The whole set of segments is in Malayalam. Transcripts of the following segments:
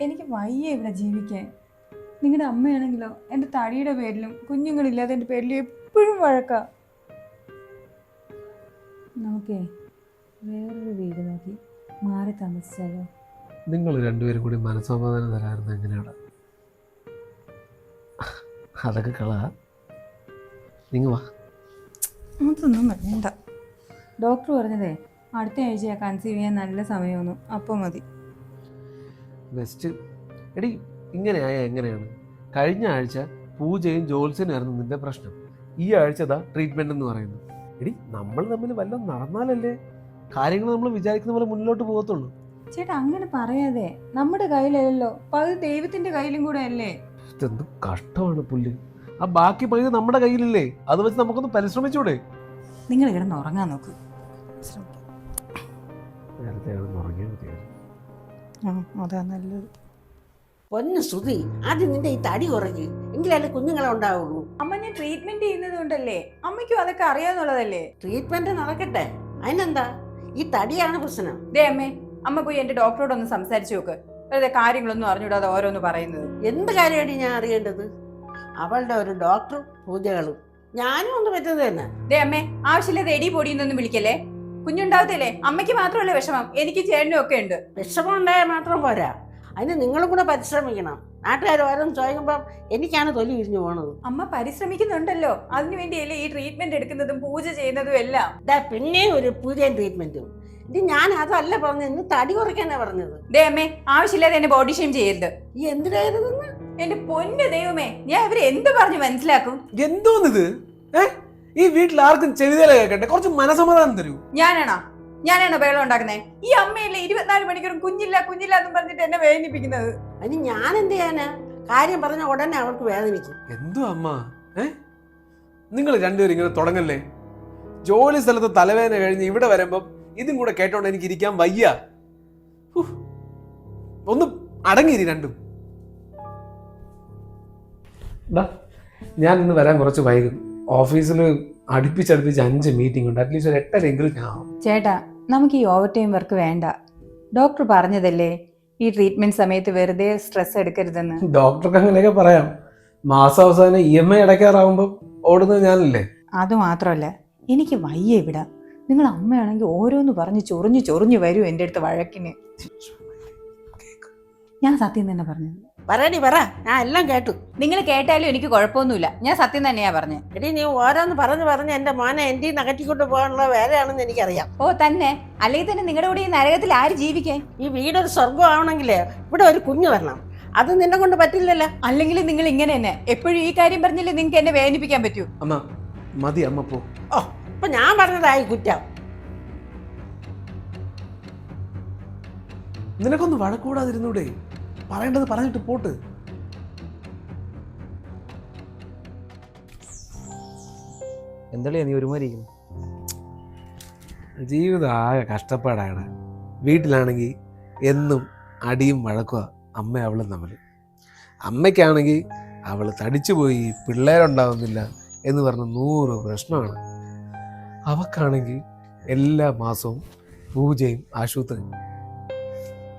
എനിക്ക് വയ്യ ഇവിടെ ജീവിക്കാൻ. നിങ്ങളുടെ അമ്മയാണെങ്കിലോ? എന്റെ തടിയുടെ പേരിലും കുഞ്ഞുങ്ങളില്ലാതെ എന്റെ പേരിലും എപ്പോഴും വഴക്കാ. നമുക്കേ വേറൊരു വീട് നോക്കി മാറി താമസിച്ചാലോ? നിങ്ങൾ രണ്ടുപേരും കൂടി മനസ്സമാധാനം തരാറുണ്ട് എങ്ങനെയാണ് അതൊക്കെ കള. നിങ്ങൾ വാ. അതൊന്നും വേണ്ട. ഡോക്ടർ പറഞ്ഞതേ അടുത്ത ആഴ്ചയാണ് കൺസീവ് ചെയ്യാൻ നല്ല സമയമൊന്നും അപ്പോൾ മതി. ബെസ്റ്റ് എടി ഇങ്ങനെയായ എങ്ങനെയാണ്? കഴിഞ്ഞ ആഴ്ച പൂജയും ജോത്സ്യനായിരുന്നു നിന്റെ പ്രശ്നം. ഈ ആഴ്ച ദാ ട്രീറ്റ്മെന്റ് എന്ന് പറയുന്നു. എടി നമ്മൾ തമ്മിൽ വല്ലതും നടന്നാലല്ലേ? കാര്യങ്ങൾ നമ്മൾ വിചാരിക്കുന്ന പോലെ മുന്നോട്ട് പോകത്തുള്ളൂ. ചേട്ടാ അങ്ങനെ പറയാതെ. നമ്മുടെ കയ്യിലല്ലോ പകുതി ദൈവത്തിന്റെ കയ്യിലും കൂടെ അല്ലേ? ഇതെന്ത് കഷ്ടമാണ് പുല്ല്. ആ ബാക്കി പകുതി നമ്മുടെ കയ്യിലില്ലേ? അത് വെച്ച് നമുക്കൊന്ന് പരിശ്രമിച്ചൂടെ? നിങ്ങൾ കിടന്ന് ഉറങ്ങാൻ നോക്കൂ. നേരത്തെ ഉറങ്ങിയാൽ മതിയായിരുന്നു. അതാ നല്ലത്. പൊന്ന് ശ്രുതി ആദ്യം നിന്റെ ഈ തടി കുറയ്ക്ക് എങ്കിലല്ലേ കുഞ്ഞുങ്ങളെ ഉണ്ടാവുള്ളൂ. അമ്മ ഞാൻ ട്രീറ്റ്മെന്റ് ചെയ്യുന്നത് കൊണ്ടല്ലേ അമ്മയ്ക്കും അതൊക്കെ അറിയാന്നുള്ളതല്ലേ ട്രീറ്റ്മെന്റ് നടക്കട്ടെ. അതിനെന്താ? ഈ തടിയാണ് പ്രശ്നം. ദേ അമ്മേ അമ്മ പോയി എന്റെ ഡോക്ടറോടൊന്ന് സംസാരിച്ചു നോക്ക്. വെറുതെ കാര്യങ്ങളൊന്നും അറിഞ്ഞൂടാതെ ഓരോന്ന് പറയുന്നത്. എന്ത് കാര്യമാണ് ഞാൻ അറിയേണ്ടത്? അവളുടെ ഒരു ഡോക്ടറും പൂജകളും. ഞാനും ഒന്ന് പറ്റുന്നത് തന്നെ. ദേ അമ്മേ ആവശ്യമില്ലാതെ എടി പൊടിയെന്നൊന്നും വിളിക്കല്ലേ? കുഞ്ഞുണ്ടാവത്തില്ലേ? അമ്മയ്ക്ക് മാത്രമല്ല വിഷമം? എനിക്ക് ചേട്ടനും ഒക്കെ ഉണ്ട്. വിഷമം ഉണ്ടായാൽ മാത്രം പോരാ. അതിന് നിങ്ങളും കൂടെ പരിശ്രമിക്കണം. നാട്ടുകാർ ഓരോന്ന് ചോദിക്കുമ്പോൾ എനിക്കാണ് തൊലി വിരിഞ്ഞു പോണത്. അമ്മ പരിശ്രമിക്കുന്നുണ്ടല്ലോ. അതിനു വേണ്ടിയല്ലേ ഈ ട്രീറ്റ്മെന്റ് എടുക്കുന്നതും പൂജ ചെയ്യുന്നതും എല്ലാം. പിന്നെ ഒരു പൂജയും ട്രീറ്റ്മെന്റും ഇത് ഞാൻ അതല്ല പറഞ്ഞത്. ഇന്ന് തടി കുറയ്ക്കാനാ പറഞ്ഞത്. ദേ അമ്മേ ആവശ്യമില്ലാതെ എന്നെ ബോഡി ഷെയിം ചെയ്യരുത്. ഈ എന്തിനായിരുന്നു എന്റെ പൊന്ന് ദൈവമേ ഞാൻ ഇവരെ എന്ത് പറഞ്ഞു മനസ്സിലാക്കും? എന്തോന്നിത്? ഏ? ഈ വീട്ടിൽ ആർക്കും ചെവിതല കേൾക്കട്ടെ കുറച്ച് മനസമാധാനം തരൂ. ഞാനാണോ? ഞാനാണോ ബഹളം ഉണ്ടാക്കുന്നേ? ഈ അമ്മയല്ലേ ഇരുപത്തിനാല് മണിക്കൂറും കുഞ്ഞില്ല കുഞ്ഞില്ല എന്ന് പറഞ്ഞിട്ട് എന്നെ വേദനിപ്പിക്കുന്നത്? അതിന് ഞാൻ എന്ത് ചെയ്യാനാ? കാര്യം പറഞ്ഞ ഉടനെ അവർക്ക് വേദനിക്കും. എന്തോ അമ്മ? ഏ? നിങ്ങൾ രണ്ടുപേരും ഇങ്ങനെ തുടങ്ങല്ലേ? ജോലി സ്ഥലത്ത് തലവേദന കഴിഞ്ഞ് ഇവിടെ വരുമ്പം ഇതും കൂടെ കേട്ടോണ്ട് എനിക്ക് ഇരിക്കാൻ വയ്യ. ഒന്ന് അടങ്ങിയിരി രണ്ടും. ദാ, ഞാൻ ഇന്ന് വരാൻ കുറച്ച് വൈകും. ഓഫീസിൽ അടുപ്പിച്ചടുപ്പിച്ച് അഞ്ച് മീറ്റിംഗ് ഉണ്ട്. അറ്റ്ലീസ്റ്റ് ഒരു എട്ടരെങ്കിലും ആവും ചേട്ടാ നമുക്ക് ഈ ഓവർ ടൈം വർക്ക് വേണ്ട. ഡോക്ടർ പറഞ്ഞതല്ലേ ഈ ട്രീറ്റ്മെന്റ് സമയത്ത് വെറുതെ സ്ട്രെസ് എടുക്കരുതെന്ന്? ഡോക്ടർക്ക് അങ്ങനെയൊക്കെ പറയാം. മാസം അവസാനം ഇ എം ഐ അടയ്ക്കാറാവുമ്പോൾ ഓടുന്നത് ഞാനല്ലേ? അത് മാത്രമല്ല എനിക്ക് വയ്യ ഇവിടെ. നിങ്ങൾ അമ്മയാണെങ്കിൽ ഓരോന്ന് പറഞ്ഞ് ചൊറിഞ്ഞു ചൊറിഞ്ഞു വരൂ എന്റെ അടുത്ത് വഴക്കിന്. ഞാൻ സത്യം തന്നെ പറഞ്ഞത്. പറയടി പറ. ഞാൻ എല്ലാം കേട്ടു. നിങ്ങൾ കേട്ടാലും എനിക്ക് കുഴപ്പമൊന്നുമില്ല. ഞാൻ സത്യം തന്നെയാ പറഞ്ഞത് എടി നീ ഓരോന്ന് പറഞ്ഞു പറഞ്ഞ് എന്റെ മോനെ എന്റെ നകറ്റിക്കൊണ്ട് പോകാനുള്ള വേലയാണെന്ന് എനിക്കറിയാം. ഓ തന്നെ. അല്ലെങ്കിൽ തന്നെ നിങ്ങളുടെ കൂടെ ഈ നരകത്തിൽ ആര് ജീവിക്കേ ഈ വീടൊരു സ്വർഗം ആവണമെങ്കിൽ ഇവിടെ ഒരു കുഞ്ഞു വരണം. അത് നിന്നെ കൊണ്ട് പറ്റില്ലല്ലോ. അല്ലെങ്കിൽ നിങ്ങൾ ഇങ്ങനെ തന്നെ. എപ്പോഴും ഈ കാര്യം പറഞ്ഞില്ലേ നിങ്ങൾക്ക് എന്നെ വേദനിപ്പിക്കാൻ പറ്റൂ? അമ്മ മതി അമ്മ പോ. ഓ ഇപ്പൊ ഞാൻ പറഞ്ഞതായി കുറ്റം. നിനക്കൊന്ന് വഴക്കൂടാതിരുന്നൂടെ. പറയേണ്ടത് പറഞ്ഞിട്ട് പോട്ട്. എന്തളിയാ നീ ഒരുമാതിരിക്കുന്നു? ജീവിതം ആകെ കഷ്ടപ്പാടാണ്. വീട്ടിലാണെങ്കിൽ എന്നും അടിയും വഴക്കുക അമ്മ അവളും തമ്മിൽ അമ്മയ്ക്കാണെങ്കിൽ അവൾ തടിച്ചു പോയി പിള്ളേരുണ്ടാവുന്നില്ല എന്ന് പറഞ്ഞ നൂറ് പ്രശ്നമാണ്. അവക്കാണെങ്കിൽ എല്ലാ മാസവും പൂജയും ആശുപത്രി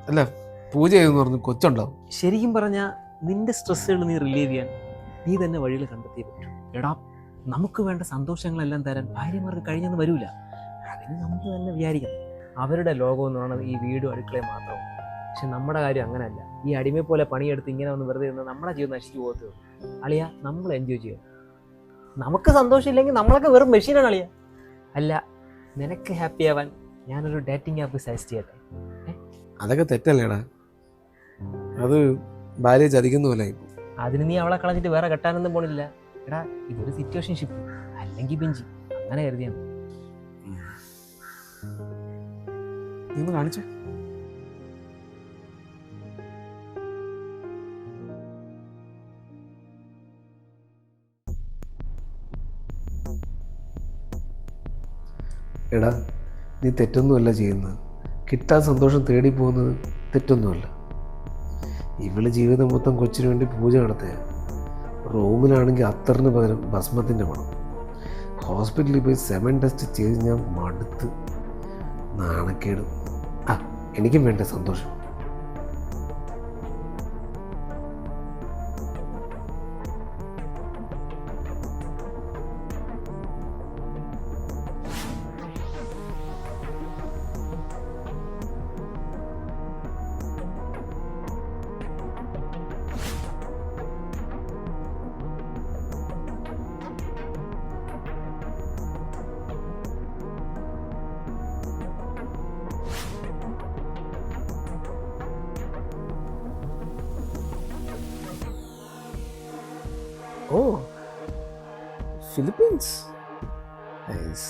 അല്ല പൂജ ചെയ്തെന്ന് പറഞ്ഞ് കൊച്ചുണ്ടാവും. ശരിക്കും പറഞ്ഞാൽ നിന്റെ സ്ട്രെസ്സുകൾ നീ റിലീവ് ചെയ്യാൻ നീ തന്നെ വഴിയിൽ കണ്ടെത്തിയേ പറ്റും. എടാ നമുക്ക് വേണ്ട സന്തോഷങ്ങളെല്ലാം തരാൻ ഭാര്യമാർക്ക് കഴിഞ്ഞെന്ന് വരില്ല അതിന് നമുക്ക് തന്നെ വിചാരിക്കണം അവരുടെ ലോകം എന്ന് പറയുന്നത് ഈ വീടും അടുക്കളയും മാത്രം. പക്ഷെ നമ്മുടെ കാര്യം അങ്ങനെയല്ല ഈ അടിമയെ പോലെ പണിയെടുത്ത് ഇങ്ങനെ ഒന്ന് വെറുതെ ഇരുന്ന് നമ്മുടെ ജീവിതം നശിച്ചു പോകത്തു അളിയ നമ്മൾ എൻജോയ് ചെയ്യണം നമുക്ക് സന്തോഷമില്ലെങ്കിൽ നമ്മളൊക്കെ വെറും മെഷീനാണ് അളിയ. അല്ല നിനക്ക് ഹാപ്പി ആവാൻ ഞാനൊരു ഡേറ്റിംഗ് ആപ്പ് സജസ്റ്റ് ചെയ്യട്ടെ? അതൊക്കെ തെറ്റല്ലേടാ അത് ഭാര്യ ചതിക്കുന്ന പോലെ അതിന് നീ അവളെ കളഞ്ഞിട്ട് വേറെ കെട്ടാനൊന്നും പോണില്ല. എടാ ഇതൊരു സിറ്റുവേഷൻ ഷിപ്പ് അല്ലെങ്കിൽ പിഞ്ചി അങ്ങനെ കരുതിയാണ്. നീ കാണിച്ചേ. എടാ നീ തെറ്റൊന്നുമല്ല ചെയ്യുന്നത്. കിട്ടാൻ സന്തോഷം തേടി പോകുന്നത് തെറ്റൊന്നുമല്ല. ഇവൾ ജീവിതം മൊത്തം കൊച്ചിന് വേണ്ടി പൂജ നടത്തുക. റൂമിലാണെങ്കിൽ അത്തറിന് പകരം ഭസ്മത്തിന്റെ മണം. ഹോസ്പിറ്റലിൽ പോയി സെവൻ ടെസ്റ്റ് ചെയ്ത് ഞാൻ മടുത്ത് നാണക്കേട്. ആ എനിക്കും വേണ്ട സന്തോഷം. ഓ Philippines nice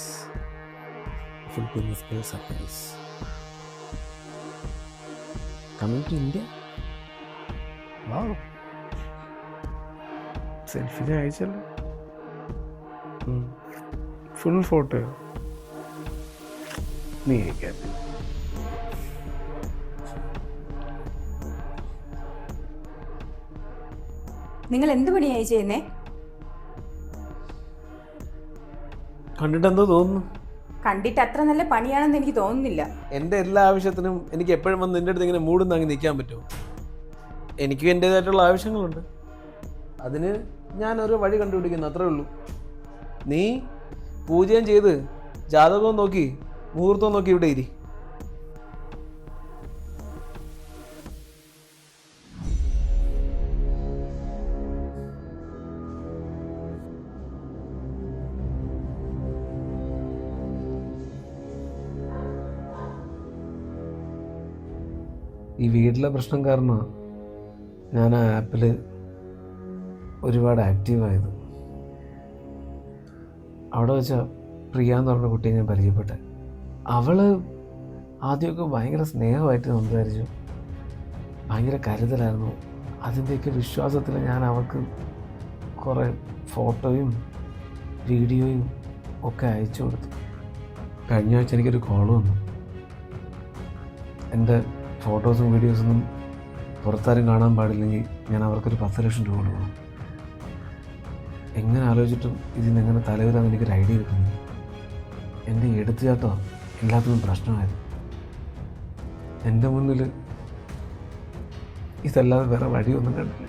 Philippines girls are nice. Coming to India? Wow. Selfie ഞാൻ അയച്ചല്ലോ. ഫുൾ ഫോട്ടോ നീ അയക്കാൻ നിങ്ങൾ എന്ത് പണിയായി ചെയ്യുന്നേ? കണ്ടിട്ട് എന്തോ തോന്നുന്നു. കണ്ടിട്ട് അത്ര നല്ല പണിയാണെന്ന് എനിക്ക് തോന്നുന്നില്ല. എന്റെ എല്ലാ ആവശ്യത്തിനും എനിക്ക് എപ്പോഴും വന്ന് നിന്റെ അടുത്ത് ഇങ്ങനെ മൂടും താങ്ങി നിൽക്കാൻ പറ്റുമോ? എനിക്കും എന്റേതായിട്ടുള്ള ആവശ്യങ്ങളുണ്ട്. അതിന് ഞാൻ ഒരു വഴി കണ്ടുപിടിക്കുന്നു അത്രേ ഉള്ളൂ. നീ പൂജയും ചെയ്ത് ജാതകവും നോക്കി മുഹൂർത്തവും നോക്കി ഇവിടെ ഇരി. ഈ വീട്ടിലെ പ്രശ്നം കാരണം ഞാൻ ആ ആപ്പിൽ ഒരുപാട് ആക്റ്റീവായത്. അവിടെ വെച്ച പ്രിയ എന്ന് പറഞ്ഞ കുട്ടിയെ ഞാൻ പരിചയപ്പെട്ടെ. അവൾ ആദ്യമൊക്കെ ഭയങ്കര സ്നേഹമായിട്ട് സംസാരിച്ചു. ഭയങ്കര കരുതലായിരുന്നു. അതിന്റെയൊക്കെ വിശ്വാസത്തിൽ ഞാൻ അവൾക്ക് കുറേ ഫോട്ടോയും വീഡിയോയും ഒക്കെ അയച്ചു കൊടുത്തു. കഴിഞ്ഞ ആഴ്ച എനിക്കൊരു കോൾ വന്നു. എന്റെ ഫോട്ടോസും വീഡിയോസൊന്നും പുറത്താരും കാണാൻ പാടില്ലെങ്കിൽ ഞാൻ അവർക്കൊരു പത്ത് ലക്ഷം രൂപ കൊടുക്കണം. എങ്ങനെ ആലോചിച്ചിട്ടും ഇതിന് എങ്ങനെ തലവരാന്ന് എനിക്കൊരു ഐഡിയ കിട്ടുന്നു എന്റെ എടുത്തുചാട്ടോ എല്ലാത്തിനും പ്രശ്നമായത് എന്റെ മുന്നിൽ ഇതല്ലാതെ വേറെ വഴിയൊന്നും കണ്ടില്ല.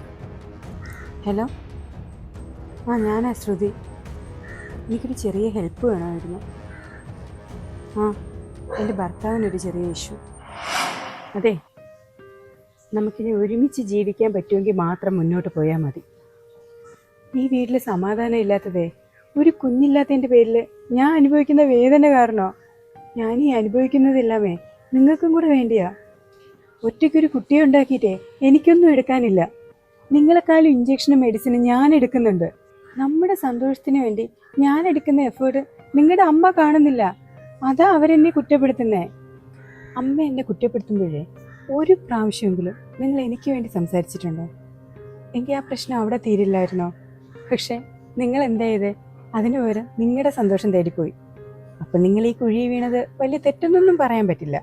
ഹലോ? ആ ഞാനാ ശ്രുതി. എനിക്കൊരു ചെറിയ ഹെൽപ്പ് വേണമായിരുന്നു. ആ എന്റെ ഭർത്താവിനൊരു ചെറിയ ഇഷ്യൂ. അതെ. നമുക്കിനി ഒരുമിച്ച് ജീവിക്കാൻ പറ്റുമെങ്കിൽ മാത്രം മുന്നോട്ട് പോയാൽ മതി. ഈ വീട്ടിൽ സമാധാനം ഇല്ലാത്തതേ ഒരു കുഞ്ഞില്ലാത്തതിന്റെ പേരിൽ ഞാൻ അനുഭവിക്കുന്ന വേദന കാരണോ? ഞാൻ ഈ അനുഭവിക്കുന്നതെല്ലാമേ നിങ്ങൾക്കും കൂടെ വേണ്ടിയാ. ഒറ്റയ്ക്കൊരു കുട്ടിയെ ഉണ്ടാക്കിയിട്ടേ എനിക്കൊന്നും എടുക്കാനില്ല. നിങ്ങളെക്കാളും ഇഞ്ചക്ഷനും മെഡിസിനും ഞാൻ എടുക്കുന്നുണ്ട്. നമ്മുടെ സന്തോഷത്തിന് വേണ്ടി ഞാൻ എടുക്കുന്ന എഫേർട്ട് നിങ്ങളുടെ അമ്മ കാണുന്നില്ല. അതാ അവരെന്നെ കുറ്റപ്പെടുത്തുന്നേ. അമ്മ എന്നെ കുറ്റപ്പെടുത്തുമ്പോഴേ ഒരു പ്രാവശ്യമെങ്കിലും നിങ്ങൾ എനിക്ക് വേണ്ടി സംസാരിച്ചിട്ടുണ്ടോ? എങ്കിൽ ആ പ്രശ്നം അവിടെ തീരില്ലായിരുന്നോ? പക്ഷേ നിങ്ങൾ എന്താ ചെയ്തേ? അതിനു പകരം നിങ്ങളുടെ സന്തോഷം തേടിപ്പോയി. അപ്പം നിങ്ങൾ ഈ കുഴി വീണത് വലിയ തെറ്റെന്നൊന്നും പറയാൻ പറ്റില്ല.